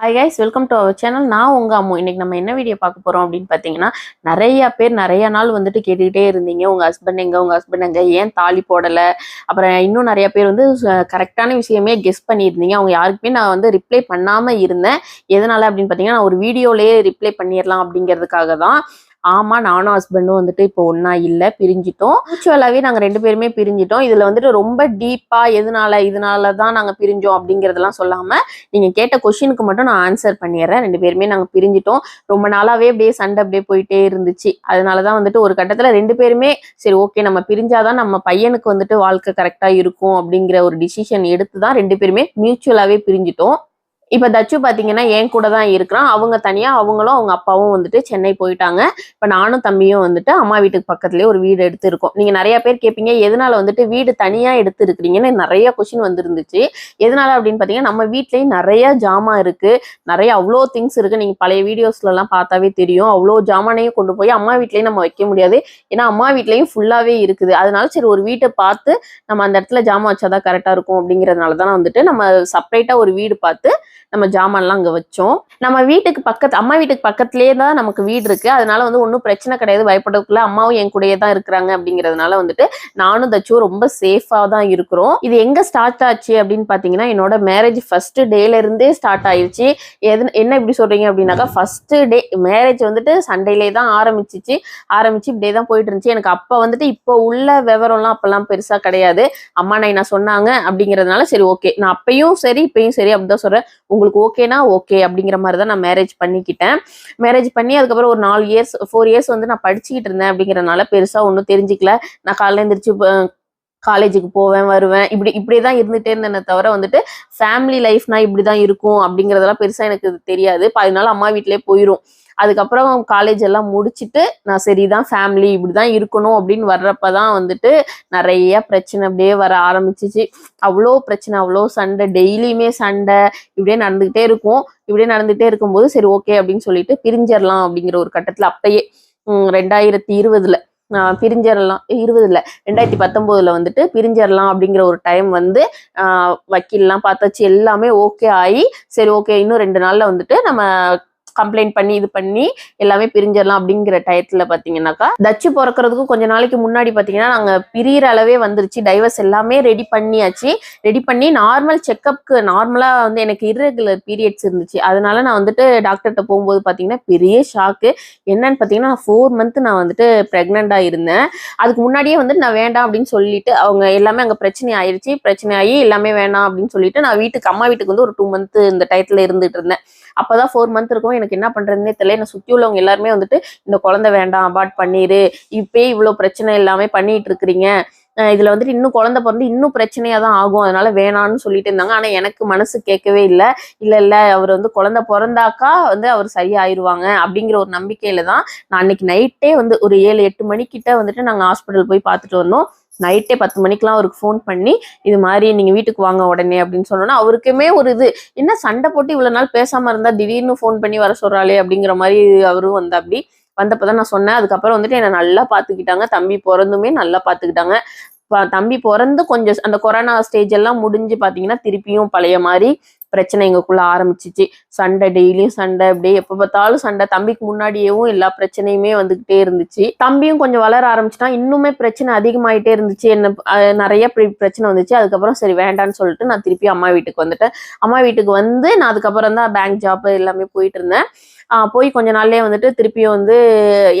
Hi guys welcome to our channel நான் உங்கள் அம்மு. இன்னைக்கு நம்ம என்ன வீடியோ பார்க்க போகிறோம் அப்படின்னு பார்த்தீங்கன்னா நிறையா பேர் நிறைய நாள் வந்துட்டு கேட்டுக்கிட்டே இருந்தீங்க. உங்கள் ஹஸ்பண்ட் எங்கே உங்கள் ஹஸ்பண்ட் எங்கே ஏன் தாலி போடலை? அப்புறம் இன்னும் நிறையா பேர் வந்து கரெக்டான விஷயமே கெஸ் பண்ணியிருந்தீங்க. அவங்க யாருக்குமே நான் வந்து ரிப்ளை பண்ணாமல் இருந்தேன். எதனால் அப்படின்னு பார்த்தீங்கன்னா நான் ஒரு வீடியோலேயே ரிப்ளை பண்ணிடலாம் அப்படிங்கிறதுக்காக தான். ஆமா நானும் ஹஸ்பண்டும் வந்துட்டு இப்போ ஒன்னா இல்ல பிரிஞ்சிட்டோம். மியூச்சுவலாவே நாங்க ரெண்டு பேருமே பிரிஞ்சிட்டோம். இதுல வந்துட்டு ரொம்ப டீப்பா எதனால இதனால தான் நாங்க பிரிஞ்சோம் அப்படிங்கறதெல்லாம் சொல்லாம நீங்க கேட்ட கொஷினுக்கு மட்டும் நான் ஆன்சர் பண்ணிடுறேன். ரெண்டு பேருமே நாங்க பிரிஞ்சிட்டோம். ரொம்ப நாளாவே அப்படியே சண்டை அப்படியே போயிட்டே இருந்துச்சு. அதனாலதான் வந்துட்டு ஒரு கட்டத்துல ரெண்டு பேருமே சரி ஓகே நம்ம பிரிஞ்சாதான் நம்ம பையனுக்கு வந்துட்டு வாழ்க்கை கரெக்டா இருக்கும் அப்படிங்கிற ஒரு டிசிஷன் எடுத்து தான் ரெண்டு பேருமே மியூச்சுவலாவே பிரிஞ்சிட்டோம். இப்போ தச்சு பார்த்தீங்கன்னா என் கூட தான் இருக்கிறான். அவங்க தனியாக அவங்களும் அவங்க அப்பாவும் வந்துட்டு சென்னை போயிட்டாங்க. இப்போ நானும் தம்பியும் வந்துட்டு அம்மா வீட்டுக்கு பக்கத்துலேயே ஒரு வீடு எடுத்துருக்கோம். நீங்கள் நிறைய பேர் கேட்பீங்க எதனால வந்துட்டு வீடு தனியாக எடுத்துருக்கிறீங்கன்னு? நிறைய கொஷின் வந்துருந்துச்சு. எதனால அப்படின்னு பார்த்தீங்கன்னா நம்ம வீட்லேயும் நிறைய ஜாமான் இருக்குது நிறைய அவ்வளோ திங்ஸ் இருக்குது நீங்கள் பழைய வீடியோஸ்லலாம் பார்த்தாவே தெரியும். அவ்வளோ ஜாமானையும் கொண்டு போய் அம்மா வீட்லேயும் நம்ம வைக்க முடியாது. ஏன்னா அம்மா வீட்லேயும் ஃபுல்லாகவே இருக்குது. அதனால சரி ஒரு வீட்டை பார்த்து நம்ம அந்த இடத்துல ஜாமான் வச்சாதான் கரெக்டாக இருக்கும் அப்படிங்கிறதுனால தான் வந்துட்டு நம்ம செப்பரேட்டாக ஒரு வீடு பார்த்து நம்ம ஜாமான்லாம் அங்கே வச்சோம். நம்ம வீட்டுக்கு பக்கத்து அம்மா வீட்டுக்கு பக்கத்துலேயே தான் நமக்கு வீடு இருக்கு. அதனால வந்து ஒன்றும் பிரச்சனை கிடையாது. பயப்படக்குள்ள அம்மாவும் என் கூடயே தான் இருக்கிறாங்க அப்படிங்கிறதுனால வந்துட்டு நானும் தச்சும் ரொம்ப சேஃபாக தான் இருக்கிறோம். இது எங்கே ஸ்டார்ட் ஆச்சு அப்படின்னு பார்த்தீங்கன்னா என்னோட மேரேஜ் ஃபர்ஸ்ட் டேல இருந்தே ஸ்டார்ட் ஆயிடுச்சு எது என்ன இப்படி சொல்றீங்க அப்படின்னாக்கா ஃபர்ஸ்ட் டே மேரேஜ் வந்துட்டு சண்டேலே தான் ஆரம்பிச்சிச்சு. ஆரம்பிச்சு இப்படியே தான் போயிட்டு இருந்துச்சு. எனக்கு அப்போ வந்துட்டு இப்போ உள்ள விவரம்லாம் அப்பெல்லாம் பெருசாக கிடையாது. அம்மா நான் சொன்னாங்க அப்படிங்கிறதுனால சரி ஓகே நான் அப்பயும் சரி இப்பயும் சரி அப்படிதான் சொல்றேன். உங்களுக்கு ஓகேனா ஓகே அப்படிங்கிற மாதிரி தான் நான் மேரேஜ் பண்ணிக்கிட்டேன். மேரேஜ் பண்ணி அதுக்கப்புறம் ஒரு நாலு இயர்ஸ் ஃபோர் இயர்ஸ் வந்து நான் படிச்சுக்கிட்டு இருந்தேன் அப்படிங்கிறனால பெருசாக ஒன்றும் தெரிஞ்சிக்கல. நான் காலையில் எழுந்திரிச்சு காலேஜுக்கு போவேன் வருவேன். இப்படி இப்படியே தான் இருந்துட்டே இருந்தேனே தவிர வந்துட்டு ஃபேமிலி லைஃப்னா இப்படி தான் இருக்கும் அப்படிங்கிறதெல்லாம் பெருசா எனக்கு தெரியாது. அதனால அம்மா வீட்டிலே போயிடும் அதுக்கப்புறம் காலேஜ் எல்லாம் முடிச்சுட்டு நான் சரிதான் ஃபேமிலி இப்படிதான் இருக்கணும் அப்படின்னு வர்றப்பதான் வந்துட்டு நிறைய பிரச்சனை அப்படியே வர ஆரம்பிச்சிச்சு. அவ்வளோ பிரச்சனை அவ்வளோ சண்டை. டெய்லியுமே சண்டை. இப்படியே நடந்துகிட்டே இருக்கும். இப்படியே நடந்துகிட்டே இருக்கும்போது சரி ஓகே அப்படின்னு சொல்லிட்டு பிரிஞ்சிடலாம் அப்படிங்கிற ஒரு கட்டத்துல அப்பயே ரெண்டாயிரத்தி இருபதுல. பிரிஞ்சிடலாம் இருபதுல. ரெண்டாயிரத்தி பத்தொம்போதுல வந்துட்டு பிரிஞ்சிடலாம் அப்படிங்கிற ஒரு டைம் வந்து வக்கீல்லாம் பார்த்தாச்சு. எல்லாமே ஓகே ஆகி சரி ஓகே இன்னும் ரெண்டு நாளில் வந்துட்டு நம்ம கம்ப்ளைண்ட் பண்ணி இது பண்ணி எல்லாமே பிரிஞ்சிடலாம் அப்படிங்கிற டயத்துல பாத்தீங்கன்னாக்கா தச்சு பிறக்கிறதுக்கும் கொஞ்ச நாளைக்கு முன்னாடி பாத்தீங்கன்னா நாங்க பிரியிற அளவே வந்துருச்சு. டைவர்ஸ் எல்லாமே ரெடி பண்ணியாச்சு. ரெடி பண்ணி நார்மல் செக்கப்க்கு நார்மலா வந்து எனக்கு இரகுலர் பீரியட்ஸ் இருந்துச்சு. அதனால நான் வந்துட்டு டாக்டர்கிட்ட போகும்போது பாத்தீங்கன்னா பெரிய ஷாக்கு என்னன்னு பாத்தீங்கன்னா ஃபோர் மந்த் நான் வந்துட்டு ப்ரெக்னெண்ட்டாக இருந்தேன். அதுக்கு முன்னாடியே வந்துட்டு நான் வேண்டாம் அப்படின்னு சொல்லிட்டு அவங்க எல்லாமே அங்க பிரச்சனை ஆயிருச்சு. பிரச்சனை ஆகி எல்லாமே வேணாம் அப்படின்னு சொல்லிட்டு நான் வீட்டுக்கு அம்மா வீட்டுக்கு வந்து ஒரு டூ மந்த் இந்த டயத்துல இருந்துட்டு இருந்தேன். அப்பதான் ஃபோர் மந்த் இருக்கும். எனக்கு என்ன பண்றதுன்னே தெரியல. என்ன சுத்தி உள்ளவங்க எல்லாருமே வந்துட்டு இந்த குழந்தை வேண்டாம் அபார்ட் பண்ணிரு. இப்பயே இவ்வளவு பிரச்சனை எல்லாமே பண்ணிட்டு இருக்கிறீங்க. இதுல வந்துட்டு இன்னும் குழந்தை பிறந்து இன்னும் பிரச்சனையா தான் ஆகும். அதனால வேணான்னு சொல்லிட்டு இருந்தாங்க. ஆனா எனக்கு மனசு கேட்கவே இல்லை. இல்ல இல்ல அவர் வந்து குழந்தை பிறந்தாக்கா வந்து அவர் சரியாயிருவாங்க அப்படிங்கிற ஒரு நம்பிக்கையில தான் நான் அன்னைக்கு நைட்டே வந்து ஒரு ஏழு எட்டு மணிக்கிட்ட வந்துட்டு நாங்க ஹாஸ்பிட்டல் போய் பார்த்துட்டு வந்தோம். நைட்டே பத்து மணிக்கெலாம் அவருக்கு ஃபோன் பண்ணி இது மாதிரி நீங்கள் வீட்டுக்கு வாங்க உடனே அப்படின்னு சொன்னோன்னா அவருக்குமே ஒரு இது. என்ன சண்டை போட்டு இவ்வளோ நாள் பேசாமல் இருந்தால் திடீர்னு ஃபோன் பண்ணி வர சொல்கிறாளே அப்படிங்கிற மாதிரி அவரும் வந்து அப்படி வந்தப்பதான் நான் சொன்னேன். அதுக்கப்புறம் வந்துட்டு என்னை நல்லா பார்த்துக்கிட்டாங்க. தம்பி பிறந்துமே நல்லா பார்த்துக்கிட்டாங்க. ப- தம்பி பிறந்து கொஞ்சம் அந்த கொரோனா ஸ்டேஜ் எல்லாம் முடிஞ்சு பார்த்தீங்கன்னா திருப்பியும் பழைய மாதிரி பிரச்சனை எங்களுக்குள்ள ஆரம்பிச்சிச்சு. சண்டை டெய்லியும் சண்டை அப்படியே எப்ப பார்த்தாலும் சண்டை. தம்பிக்கு முன்னாடியேவும் எல்லா பிரச்சனையுமே வந்துகிட்டே இருந்துச்சு. தம்பியும் கொஞ்சம் வளர ஆரம்பிச்சுட்டான். இன்னுமே பிரச்சனை அதிகமாயிட்டே இருந்துச்சு. என்ன நிறைய பிரச்சனை வந்துச்சு. அதுக்கப்புறம் சரி வேண்டான்னு சொல்லிட்டு நான் திருப்பி அம்மா வீட்டுக்கு வந்துட்டேன். அம்மா வீட்டுக்கு வந்து நான் அதுக்கப்புறம் தான் பேங்க் ஜாப் எல்லாமே போயிட்டு இருந்தேன். போய் கொஞ்ச நாள்லேயே வந்துட்டு திருப்பியும் வந்து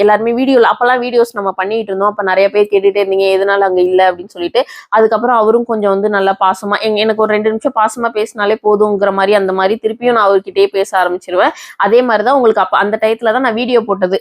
எல்லாருமே வீடியோ அப்போல்லாம் வீடியோஸ் நம்ம பண்ணிட்டு இருந்தோம். அப்போ நிறைய பேர் கேட்டுகிட்டே இருந்தீங்க. எதனால அங்கே இல்லை அப்படின்னு சொல்லிட்டு. அதுக்கப்புறம் அவரும் கொஞ்சம் வந்து நல்லா பாசமாக எங்க எனக்கு ஒரு ரெண்டு நிமிஷம் பாசமாக பேசினாலே போதும் கொடுக்குற மாதிரி அந்த மாதிரி திருப்பியும் நான் அவர்கிட்டயே பேச ஆரம்பிச்சிருவேன். அதே மாதிரிதான் உங்களுக்கு அப்ப அந்த டயத்துல தான் நான் வீடியோ போட்டது.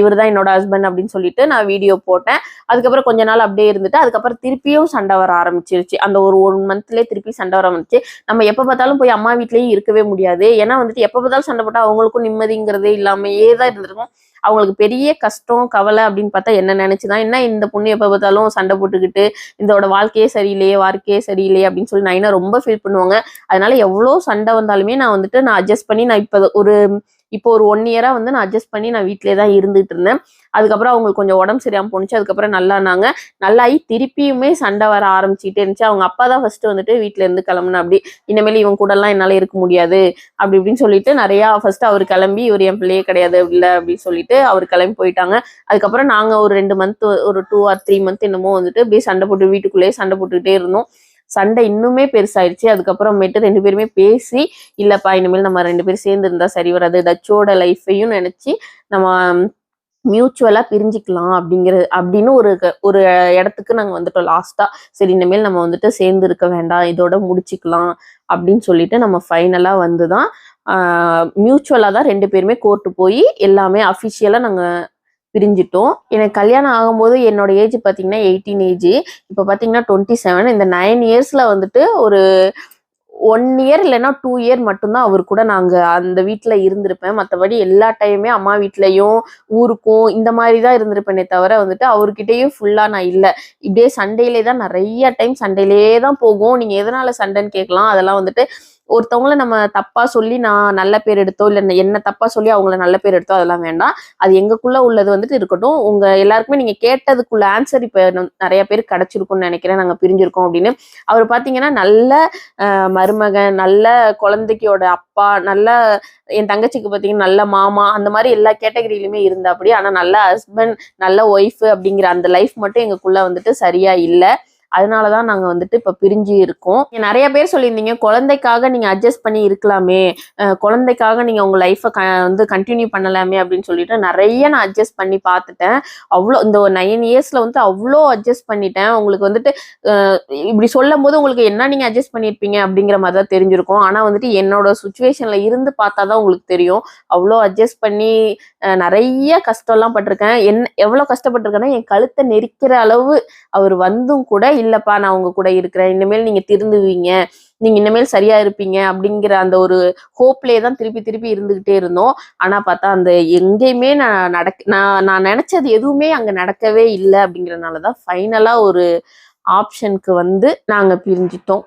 இவர் தான் என்னோட ஹஸ்பண்ட் அப்படின்னு சொல்லிட்டு நான் வீடியோ போட்டேன். அதுக்கப்புறம் கொஞ்ச நாள் அப்படியே இருந்துட்டு அதுக்கப்புறம் திருப்பியும் சண்டை வர ஆரம்பிச்சிருச்சு. அந்த ஒரு ஒன் மந்த்லேயே திருப்பி சண்டை வர ஆரம்பிச்சு நம்ம எப்ப பார்த்தாலும் போய் அம்மா வீட்லயும் இருக்கவே முடியாது. ஏன்னா வந்துட்டு எப்ப பார்த்தாலும் சண்டை போட்டால் அவங்களுக்கும் நிம்மதிங்கிறதே இல்லாமயே தான் இருந்திருக்கும். அவங்களுக்கு பெரிய கஷ்டம் கவலை அப்படின்னு பார்த்தா என்ன நினைச்சுதான் என்ன இந்த பொண்ணு எப்போ பார்த்தாலும் சண்டை போட்டுக்கிட்டு இதோட வாழ்க்கையே சரியில்லையே வாழ்க்கையே சரியில்லையே அப்படின்னு சொல்லி நான் ரொம்ப ஃபீல் பண்ணுவாங்க. அதனால எவ்வளோ சண்டை வந்தாலுமே நான் வந்துட்டு நான் அட்ஜஸ்ட் பண்ணி நான் இப்போ ஒரு இப்போ ஒரு ஒன் இயரா வந்து நான் அட்ஜஸ்ட் பண்ணி நான் வீட்டிலே தான் இருந்துட்டு இருந்தேன். அதுக்கப்புறம் அவங்களுக்கு கொஞ்சம் உடம்பு சரியாம போணுச்சு. அதுக்கப்புறம் நல்லானாங்க நல்லாயி திருப்பியுமே சண்டை வர ஆரம்பிச்சுட்டே இருந்துச்சு. அவங்க அப்பா தான் ஃபர்ஸ்ட் வந்துட்டு வீட்ல இருந்து கிளம்புன அப்படி இனிமேல் இவன் கூட எல்லாம் என்னால இருக்க முடியாது. அப்படி இப்படின்னு சொல்லிட்டு நிறைய ஃபர்ஸ்ட் அவர் கிளம்பி இவர் என் பிள்ளையே கிடையாது இல்லை அப்படின்னு சொல்லிட்டு அவர் கிளம்பி போயிட்டாங்க. அதுக்கப்புறம் நாங்க ஒரு ரெண்டு மந்த் ஒரு டூ ஆர் த்ரீ மந்த் என்னமோ வந்துட்டு அப்படியே சண்டை போட்டு வீட்டுக்குள்ளேயே சண்டை போட்டுக்கிட்டே இருந்தோம். சண்டை இன்னுமே பெருசாயிருச்சு. அதுக்கப்புறமேட்டு ரெண்டு பேருமே பேசி இல்லப்பா இனிமேல் நம்ம ரெண்டு பேரும் சேர்ந்து இருந்தா சரி வராது. டச்சோட லைஃபையும் நினைச்சு நம்ம மியூச்சுவலா பிரிஞ்சுக்கலாம் அப்படிங்கிறது அப்படின்னு ஒரு க- ஒரு இடத்துக்கு நாங்க வந்துட்டோம் லாஸ்டா சரி இனிமேல் நம்ம வந்துட்டு சேர்ந்து இருக்க வேண்டாம். இதோட முடிச்சுக்கலாம் அப்படின்னு சொல்லிட்டு நம்ம ஃபைனலா வந்து தான் மியூச்சுவலா தான் ரெண்டு பேருமே கோர்ட்டு போய் எல்லாமே அஃபிஷியலாக நாங்க பிரிஞ்சிட்டோம். எனக்கு கல்யாணம் ஆகும்போது என்னோட ஏஜ் பார்த்தீங்கன்னா எயிட்டீன் ஏஜ் இப்போ பார்த்தீங்கன்னா டுவெண்ட்டி செவன் இந்த நைன் இயர்ஸில் வந்துட்டு ஒரு ஒன் இயர் இல்லைன்னா டூ இயர் மட்டும்தான் அவர் கூட நாங்கள் அந்த வீட்டில் இருந்திருப்பேன். மற்றபடி எல்லா டைமுமே அம்மா வீட்லேயும் ஊருக்கும் இந்த மாதிரி தான் இருந்திருப்பேனே தவிர வந்துட்டு அவர்கிட்டயும் ஃபுல்லாக நான் இல்லை. இப்படியே சண்டையிலே தான் நிறைய டைம் சண்டையிலே தான் போகும். நீங்கள் எதனால சண்டைன்னு கேட்கலாம். அதெல்லாம் வந்துட்டு ஒருத்தவங்கள நம்ம தப்பா சொல்லி நான் நல்ல பேர் எடுத்தோ இல்ல என்ன தப்பா சொல்லி அவங்கள நல்ல பேர் எடுத்தோ அதெல்லாம் வேண்டாம். அது எங்களுக்குள்ள உள்ளது வந்துட்டு இருக்கட்டும். உங்க எல்லாருக்குமே நீங்க கேட்டதுக்குள்ள ஆன்சர் இப்ப நிறைய பேர் கிடைச்சிருக்கும்னு நினைக்கிறேன். நாங்க பிரிஞ்சிருக்கோம் அப்படின்னு. அவர் பாத்தீங்கன்னா நல்ல மருமகன் நல்ல குழந்தைக்கோட அப்பா நல்ல என் தங்கச்சிக்கு பாத்தீங்கன்னா நல்ல மாமா அந்த மாதிரி எல்லா கேட்டகரியிலுமே இருந்தாப்படி. ஆனா நல்ல ஹஸ்பண்ட் நல்ல ஒய்ஃப் அப்படிங்கிற அந்த லைஃப் மட்டும் எங்களுக்குள்ள வந்துட்டு சரியா இல்லை. அதனால தான் நாங்கள் வந்துட்டு இப்போ பிரிஞ்சு இருக்கோம். நிறைய பேர் சொல்லியிருந்தீங்க குழந்தைக்காக நீங்கள் அட்ஜஸ்ட் பண்ணி இருக்கலாமே குழந்தைக்காக குழந்தைக்காக உங்கள் லைஃப்பை லைஃபை வந்து கண்டினியூ பண்ணலாமே அப்படின்னு சொல்லிட்டு நிறைய நான் அட்ஜஸ்ட் பண்ணி பார்த்துட்டேன். அவ்வளோ இந்த நைன் இயர்ஸில் வந்து அவ்வளோ அட்ஜஸ்ட் பண்ணிட்டேன். உங்களுக்கு வந்துட்டு இப்படி சொல்லும் போது உங்களுக்கு என்ன நீங்கள் அட்ஜஸ்ட் பண்ணியிருப்பீங்க அப்படிங்கிற மாதிரி தான் தெரிஞ்சிருக்கும். ஆனால் வந்துட்டு என்னோட சுச்சுவேஷனில் இருந்து பார்த்தா தான் உங்களுக்கு தெரியும். அவ்வளோ அட்ஜஸ்ட் பண்ணி நிறைய கஷ்டம்லாம் பட்டிருக்கேன். என்ன எவ்வளோ கஷ்டப்பட்டிருக்கேன்னா என் கழுத்தை நெரிக்கிற அளவு அவர் வந்தும் கூட இல்லப்பா நான் உங்க கூட இருக்கிறேன். இனிமேல் நீங்க திருந்துவீங்க. நீங்க இனிமேல் சரியா இருப்பீங்க அப்படிங்கிற அந்த ஒரு ஹோப்லயே தான் திருப்பி திருப்பி இருந்துகிட்டே இருந்தோம். ஆனா பார்த்தா அந்த எங்கேயுமே நான் நடக்க நான் நான் நினைச்சது எதுவுமே அங்க நடக்கவே இல்லை அப்படிங்கறதுனால தான் ஃபைனலா ஒரு ஆப்ஷனுக்கு வந்து நாங்க பிரிஞ்சிட்டோம்.